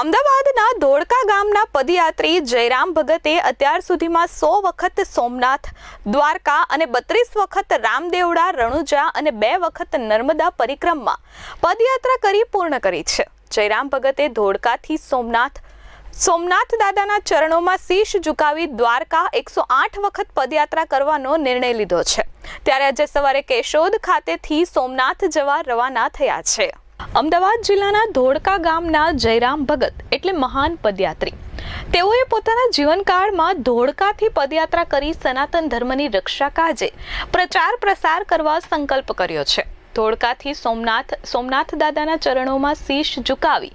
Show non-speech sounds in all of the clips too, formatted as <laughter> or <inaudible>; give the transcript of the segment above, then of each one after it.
અમદાવાદના ધોળકા ગામના પદયાત્રી જયરામ ભગતે અત્યાર સુધીમાં સો વખત સોમનાથ, દ્વારકા અને બત્રીસ વખત રામદેવડા, રણુજા અને બે વખત નર્મદા પરિક્રમા પદયાત્રા કરી પૂર્ણ કરી છે. જયરામ ભગતે ધોળકાથી સોમનાથ સોમનાથ દાદાના ચરણોમાં શીશ ઝુકાવી દ્વારકા એકસો આઠ વખત પદયાત્રા કરવાનો નિર્ણય લીધો છે. ત્યારે આજે સવારે કેશોદ ખાતેથી સોમનાથ જવા રવાના થયા છે. અમદાવાદ જિલ્લાના ધોળકા ગામના જયરામ ભગત એટલે મહાન પદયાત્રી. તેઓએ પોતાના જીવનકાળમાં ધોળકાથી પદયાત્રા કરી સનાતન ધર્મની રક્ષા કાજે પ્રચાર પ્રસાર કરવા સંકલ્પ કર્યો છે. ધોળકાથી સોમનાથ સોમનાથ દાદાના ચરણોમાં શીશ ઝુકાવી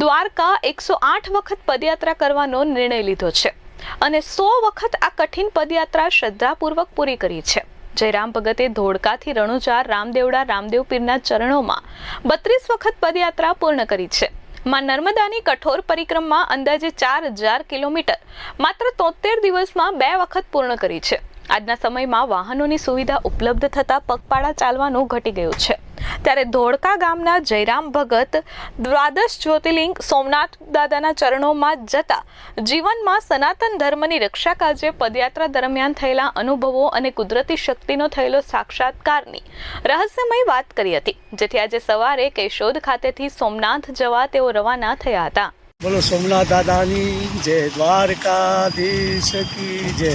દ્વારકા એકસો આઠ વખત પદયાત્રા કરવાનો નિર્ણય લીધો છે અને સો વખત આ કઠિન પદયાત્રા શ્રદ્ધાપૂર્વક પૂરી કરી છે. જયરામ ભગતે ધોળકાથી રણુજા રામદેવડા રામદેવ પીરના ચરણોમાં બત્રીસ વખત પદયાત્રા પૂર્ણ કરી છે. માં નર્મદાની કઠોર પરિક્રમા અંદાજે ચાર હજાર કિલોમીટર, માત્ર તોતેર દિવસમાં બે વખત પૂર્ણ કરી છે. આજના સમયમાં વાહનોની સુવિધા ઉપલબ્ધ થતાં પગપાળા ચાલવાનું ઘટી ગયું છે. ત્યારે ધોળકા ગામના જયરામ ભગત દ્વાદશ જ્યોતિર્લિંગ સોમનાથ દાદાના ચરણોમાં જતા જીવનમાં સનાતન ધર્મની રક્ષા કાજે પદયાત્રા દરમિયાન થયેલા અનુભવો અને કુદરતી શક્તિનો થયેલો સાક્ષાત્કારની રહસ્યમય વાત કરી હતી, જેથી આજે સવારે કેશોદ ખાતેથી સોમનાથ જવા તેઓ રવાના થયા હતા. બોલો, સોમનાથ દાદાની જય, દ્વારકાધીશ કી જય.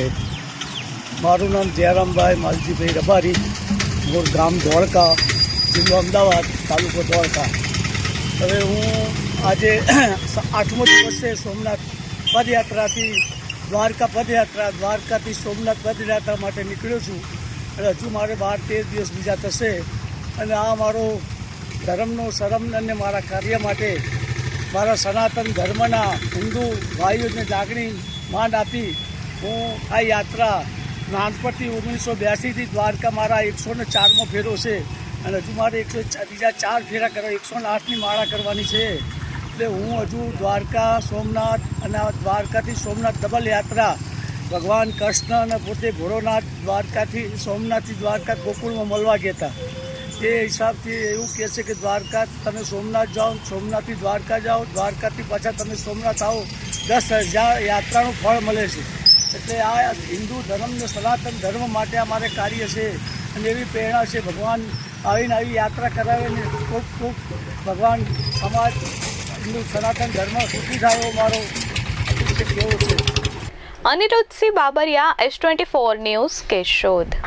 મારું નામ જયરામભાઈ માલજીભાઈ રબારી, મૂળ ગામ ધોળકા. જિલ્લો અમદાવાદ તાલુકો દ્વારકા. હવે હું આજે <clears throat> આઠમો દિવસ છે સોમનાથ પદયાત્રાથી દ્વારકા પદયાત્રા, દ્વારકાથી સોમનાથ પદયાત્રા માટે નીકળ્યો છું. અને હજુ મારે બાર તેર દિવસ બીજા થશે. અને આ મારો ધર્મનો શરમ અને મારા કાર્ય માટે મારા સનાતન ધર્મના હિન્દુ ભાઈઓને લાગણી માન આપી હું આ યાત્રા નાનપણથી ઓગણીસો બ્યાસીથી દ્વારકા મારા એકસો ને ચારમો ફેરો છે. અને હજુ મારે એકસો બીજા ચાર ફેરા કરવા, એકસો આઠની માળા કરવાની છે. એટલે હું હજુ દ્વારકા, સોમનાથ અને દ્વારકાથી સોમનાથ ડબલ યાત્રા. ભગવાન કૃષ્ણ અને પોતે ભોળોનાથ દ્વારકાથી, સોમનાથથી દ્વારકા ગોકુળમાં મળવા ગયા હતા. એ હિસાબથી એવું કહે છે કે દ્વારકા તમે સોમનાથ જાઓ, સોમનાથથી દ્વારકા જાઓ, દ્વારકાથી પાછા તમે સોમનાથ આવો. દસ હજાર યાત્રાનું ફળ મળે છે. એટલે આ હિન્દુ ધર્મને સનાતન ધર્મ માટે અમારે કાર્ય છે. અને એવી પ્રેરણા છે ભગવાન આવીને આવી યાત્રા કરાવે ને ખૂબ ખૂબ ભગવાન સમાજ, હિન્દુ સનાતન ધર્મ સુખી થાય મારો કેવો છે. Aniruddhsinh Babariya S twenty four news Keshod.